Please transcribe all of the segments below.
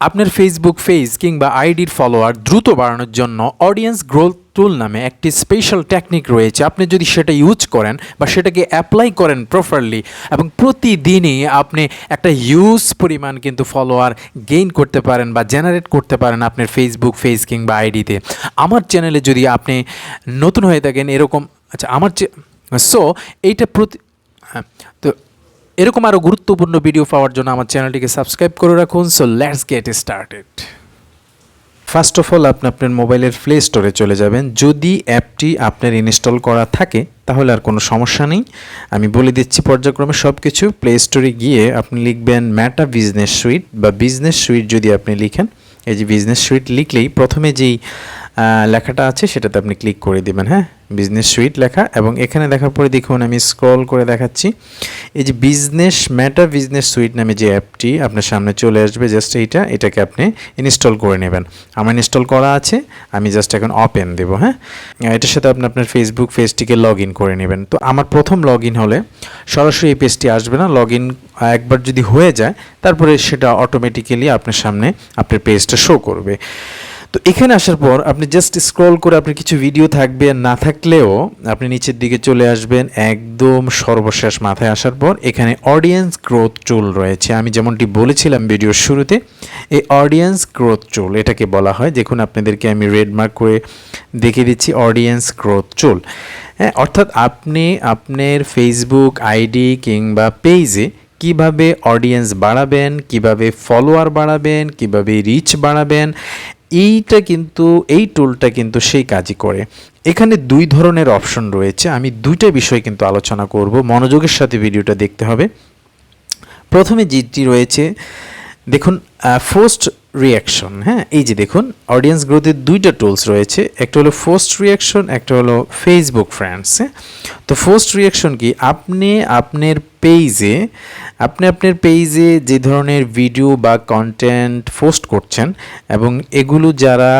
আপনার Facebook page কিংবা আইডির ফলোয়ার দ্রুত বাড়ানোর জন্য অডিয়েন্স গ্রোথ টুল নামে একটি স্পেশাল টেকনিক রয়েছে। আপনি যদি সেটা ইউজ করেন বা সেটাকে অ্যাপ্লাই করেন প্রপারলি এবং প্রতিদিনই আপনি একটা হিউজ পরিমাণ কিন্তু ফলোয়ার গেইন করতে পারেন বা জেনারেট করতে পারেন আপনার ফেসবুক পেজ কিংবা আইডিতে আমার চ্যানেলে যদি আপনি নতুন হয়ে থাকেন এরকম আচ্ছা আমার সো এইটা প্রতি হ্যাঁ তো এরকম আরও গুরুত্বপূর্ণ ভিডিও পাওয়ার জন্য আমার চ্যানেলটিকে সাবস্ক্রাইব করে রাখুন so let's get started first of all আপনি আপনার মোবাইলের প্লে স্টোরে চলে যাবেন। যদি অ্যাপটি আপনার ইনস্টল করা থাকে, তাহলে আর কোনো সমস্যা নেই। আমি বলে দিচ্ছি, পর্যায়ক্রমে সব কিছু প্লে স্টোরে গিয়ে আপনি লিখবেন ম্যাটা বিজনেস সুইট বা বিজনেস সুইট যদি আপনি লিখেন। এই যে বিজনেস সুইট লিখলেই প্রথমে যেই লেখাটা আছে, সেটাতে আপনি ক্লিক করে দিবেন হ্যাঁ? বিজনেস সুইট লেখা এবং এখানে দেখার পরে দেখুন, আমি স্ক্রল করে দেখাচ্ছি। এই যে বিজনেস ম্যাটা বিজনেস সুইট নামে যে অ্যাপটি আপনার সামনে চলে আসবে জাস্ট এইটা, এটাকে আপনি ইনস্টল করে নেবেন। আমার ইনস্টল করা আছে, আমি জাস্ট এখন ওপেন দেবো হ্যাঁ? এটার সাথে আপনি আপনার ফেসবুক পেজটিকে লগ ইন করে নেবেন। তো আমার প্রথম লগ ইন হলে সরাসরি এই পেজটি আসবে না লগ ইন একবার যদি হয়ে যায়, তারপরে সেটা অটোমেটিক্যালি আপনার সামনে আপনার পেজটা শো করবে। তো এখানে আসার পর আপনি জাস্ট স্ক্রল করে আপনি কিছু ভিডিও থাকবে, না থাকলেও আপনি নিচের দিকে চলে আসবেন, একদম সর্বশেষ মাথায় আসার পর এখানে অডিয়েন্স গ্রোথ টুল রয়েছে। আমি যেমনটি বলেছিলাম ভিডিওর শুরুতে, এই অডিয়েন্স গ্রোথ টুল এটাকে বলা হয়। দেখুন, আপনাদেরকে আমি রেড মার্ক করে দেখিয়ে দিচ্ছি অডিয়েন্স গ্রোথ টুল হ্যাঁ অর্থাৎ আপনি আপনার ফেসবুক আইডি কিংবা পেজে কীভাবে অডিয়েন্স বাড়াবেন, কীভাবে ফলোয়ার বাড়াবেন, কীভাবে রিচ বাড়াবেন এইটা কিন্তু, এই টুলটা কিন্তু সেই কাজই করে। এখানে দুই ধরনের অপশন রয়েছে। আমি দুইটা বিষয় কিন্তু আলোচনা করব। মনোযোগের সাথে ভিডিওটা দেখতে হবে। প্রথমে যেটি রয়েছে, দেখুন ফার্স্ট রিয়াকশন হ্যাঁ? এই যে দেখুন অডিয়েন্স গ্রোথের দুইটা টুলস রয়েছে, একটা হলো ফার্স্ট রিয়াকশন একটা হলো ফেসবুক ফ্রেন্ডস হ্যাঁ? তো ফার্স্ট রিয়াকশন কি? আপনি আপনার পেজে আপনি আপনার পেজে যে ধরনের ভিডিও বা কন্টেন্ট পোস্ট করছেন এবং এগুলো যারা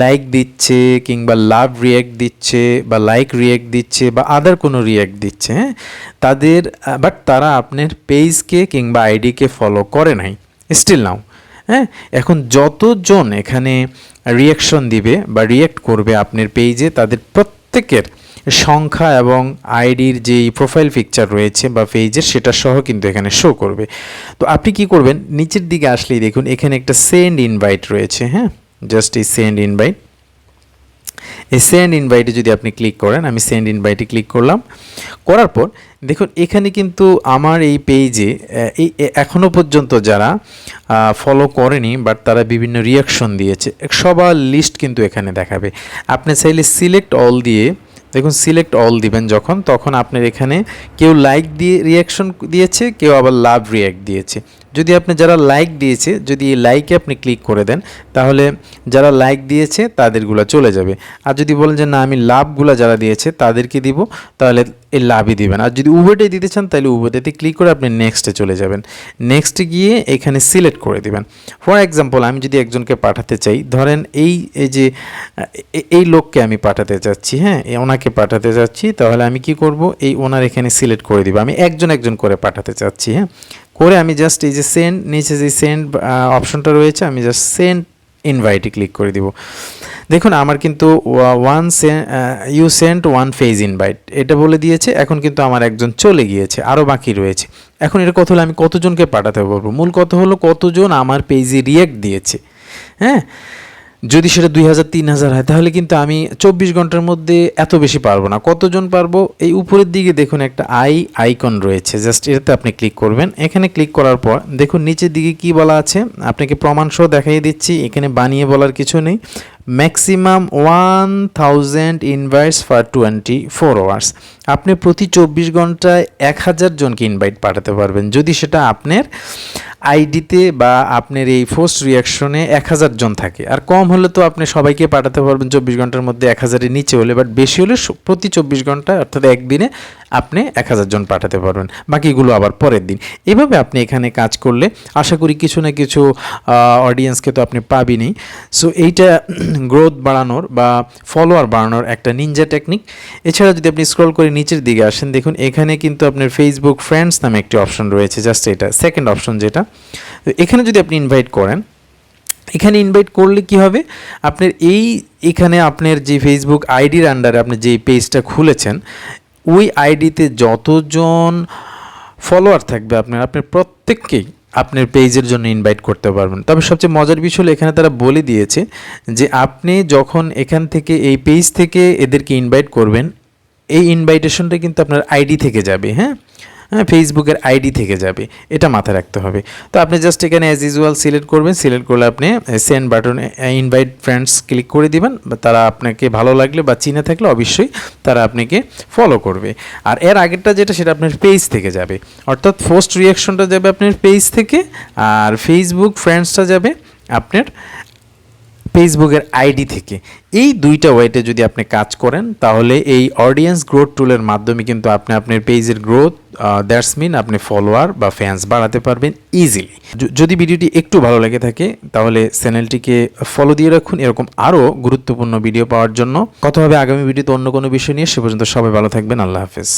লাইক দিচ্ছে কিংবা লাভ রিয়্যাক্ট দিচ্ছে বা লাইক রিয়্যাক্ট দিচ্ছে বা আদার কোনো রিয়্যাক্ট দিচ্ছে হ্যাঁ? তাদের বাট তারা আপনার পেজকে কিংবা আইডিকে ফলো করে নাই। স্টিল নাও হ্যাঁ? এখন যতজন এখানে রিয়াকশন দিবে বা রিয়্যাক্ট করবে আপনার পেজে তাদের প্রত্যেকের সংখ্যা এবং আইডির যেই প্রোফাইল পিকচার রয়েছে বা পেজের সেটা সহ কিন্তু এখানে শো করবে। তো আপনি কি করবেন? নিচের দিকে আসলেই দেখুন, এখানে একটা সেন্ড ইনভাইট রয়েছে হ্যাঁ? জাস্ট এই সেন্ড ইনভাইট এই সেন্ড ইনভাইটে যদি আপনি ক্লিক করেন, আমি সেন্ড ইনভাইটে ক্লিক করলাম। করার পর, দেখুন, এখানে কিন্তু আমার এই পেজে এই এখনও পর্যন্ত যারা ফলো করেনি বাট তারা বিভিন্ন রিয়াকশন দিয়েছে, সবার লিস্ট কিন্তু এখানে দেখাবে। আপনি চাইলে সিলেক্ট অল দিয়ে, দেখুন সিলেক্ট অল দিবেন যখন, তখন আপনার এখানে কেউ লাইক দিয়ে রিয়াকশন দিয়েছে, কেউ আবার লাভ রিয়াক্ট দিয়েছে। যদি আপনি যারা লাইক দিয়েছে, যদি এই লাইকে আপনি ক্লিক করে দেন, তাহলে যারা লাইক দিয়েছে, তাদেরগুলো চলে যাবে। আর যদি বলেন যে, না, আমি লাভগুলো যারা দিয়েছে, তাদেরকে দিব, তাহলে এই লাভই দিবেন আর যদি উভয়টাই দিতে চান, তাহলে উভয়টাতে ক্লিক করে আপনি নেক্সটে চলে যাবেন। নেক্সটে গিয়ে এখানে সিলেক্ট করে দিবেন। ফর এক্সাম্পল আমি যদি একজনকে পাঠাতে চাই, ধরেন এই এই যে এই লোককে আমি পাঠাতে চাচ্ছি হ্যাঁ ওনাকে পাঠাতে চাচ্ছি, তাহলে আমি কি করব? এই ওনার এখানে সিলেক্ট করে দিব। আমি একজন একজন করে পাঠাতে চাচ্ছি হ্যাঁ। করে আমি জাস্ট এই যে সেন্ড নিচে যে সেন্ড অপশনটা রয়েছে, আমি জাস্ট সেন্ড ইনভাইটে ক্লিক করে দিব। দেখুন, আমার কিন্তু one you sent one phase invite এটা বলে দিয়েছে, এখন কিন্তু আমার একজন চলে গিয়েছে আরও বাকি রয়েছে। এখন এটা কথা হলো, আমি কতজনকে পাঠাতে পারব? মূল কথা হলো, কতজন আমার পেজে রিয়েক্ট দিয়েছে? হ্যাঁ? যদি সেটা দুই হাজার, তিন হাজার হয়, তাহলে কিন্তু আমি চব্বিশ ঘণ্টার মধ্যে এত বেশি পারব না। কতজন পারব? এই উপরের দিকে দেখুন একটা আই আইকন রয়েছে। জাস্ট এটাতে আপনি ক্লিক করবেন। এখানে ক্লিক করার পর দেখুন নিচের দিকে কি বলা আছে। আপনাকে প্রমাণ সহ দেখাই দিচ্ছি। এখানে বানিয়ে বলার কিছু নেই। Maximum one thousand invites for twenty four hours. আপনি প্রতি চব্বিশ ঘন্টায় এক হাজার জনকে ইনভাইট পাঠাতে পারবেন। যদি সেটা আপনার আইডিতে বা আপনার এই ফোর্স রিয়াকশনে এক হাজার জন থাকে। আর কম হলে তো আপনি সবাইকে পাঠাতে পারবেন, চব্বিশ ঘণ্টার মধ্যে এক হাজারের নিচে হলে বাট বেশি হলে প্রতি চব্বিশ ঘণ্টা, অর্থাৎ একদিনে আপনি এক হাজার জন পাঠাতে পারবেন। বাকিগুলো আবার পরের দিন। এভাবে আপনি এখানে কাজ করলে আশা করি কিছু না কিছু অডিয়েন্সকে তো আপনি পাবেনই। সো এইটা গ্রোথ বাড়ানোর বা ফলোয়ার বাড়ানোর একটা নিনজা টেকনিক এছাড়া যদি আপনি স্ক্রল করে নিচের দিকে আসেন, দেখুন এখানে কিন্তু আপনার ফেসবুক ফ্রেন্ডস নামে একটি অপশন রয়েছে জাস্ট এটা সেকেন্ড অপশন যেটা। এখানে যদি আপনি ইনভাইট করেন, এখানে ইনভাইট করলে কি হবে? আপনার এই, এখানে আপনার যে ফেসবুক আইডির আন্ডারে আপনি যে পেজটা খুলেছেন ওই আইডিতে যতজন ফলোয়ার থাকবে আপনার আপনার প্রত্যেককেই আপনার পেজের জন্য ইনভাইট করতে পারবেন। তবে সবচেয়ে মজার বিষয় হলো, এখানে তারা বলে দিয়েছে যে আপনি যখন এখান থেকে এই পেজ থেকে এদেরকে ইনভাইট করবেন, এই ইনভাইটেশনটা কিন্তু আপনার আইডি থেকে যাবে হ্যাঁ? হ্যাঁ ফেসবুকের আইডি থেকে যাবে। এটা মাথায় রাখতে হবে। তো আপনি জাস্ট এখানে অ্যাজ ইউজুয়াল সিলেক্ট করবেন। সিলেক্ট করলে আপনি সেন্ড বাটনে ইনভাইট ফ্রেন্ডস ক্লিক করে দিবেন। তারা আপনাকে ভালো লাগলে বা চিনে থাকলে অবশ্যই তারা আপনাকে ফলো করবে। আর এর আগেরটা যেটা, সেটা আপনার পেজ থেকে যাবে। অর্থাৎ ফার্স্ট রিয়াকশনটা যাবে আপনার পেজ থেকে, আর ফেসবুক ফ্রেন্ডসটা যাবে আপনার ফেসবুকের আইডি থেকে। এই দুইটা ওয়েতে যদি আপনি কাজ করেন, তাহলে এই অডিয়েন্স গ্রোথ টুলের মাধ্যমে কিন্তু আপনি আপনার পেজের গ্রোথ দ্যাটস মিন আপনি ফলোয়ার বা ফ্যান্স বাড়াতে পারবেন ইজিলি যদি ভিডিওটি একটু ভালো লেগে থাকে, তাহলে চ্যানেলটিকে ফলো দিয়ে রাখুন। এরকম আরও গুরুত্বপূর্ণ ভিডিও পাওয়ার জন্য। কথা হবে আগামী ভিডিওতে অন্য কোনো বিষয় নিয়ে। সে পর্যন্ত সবাই ভালো থাকবেন। আল্লাহ হাফেজ।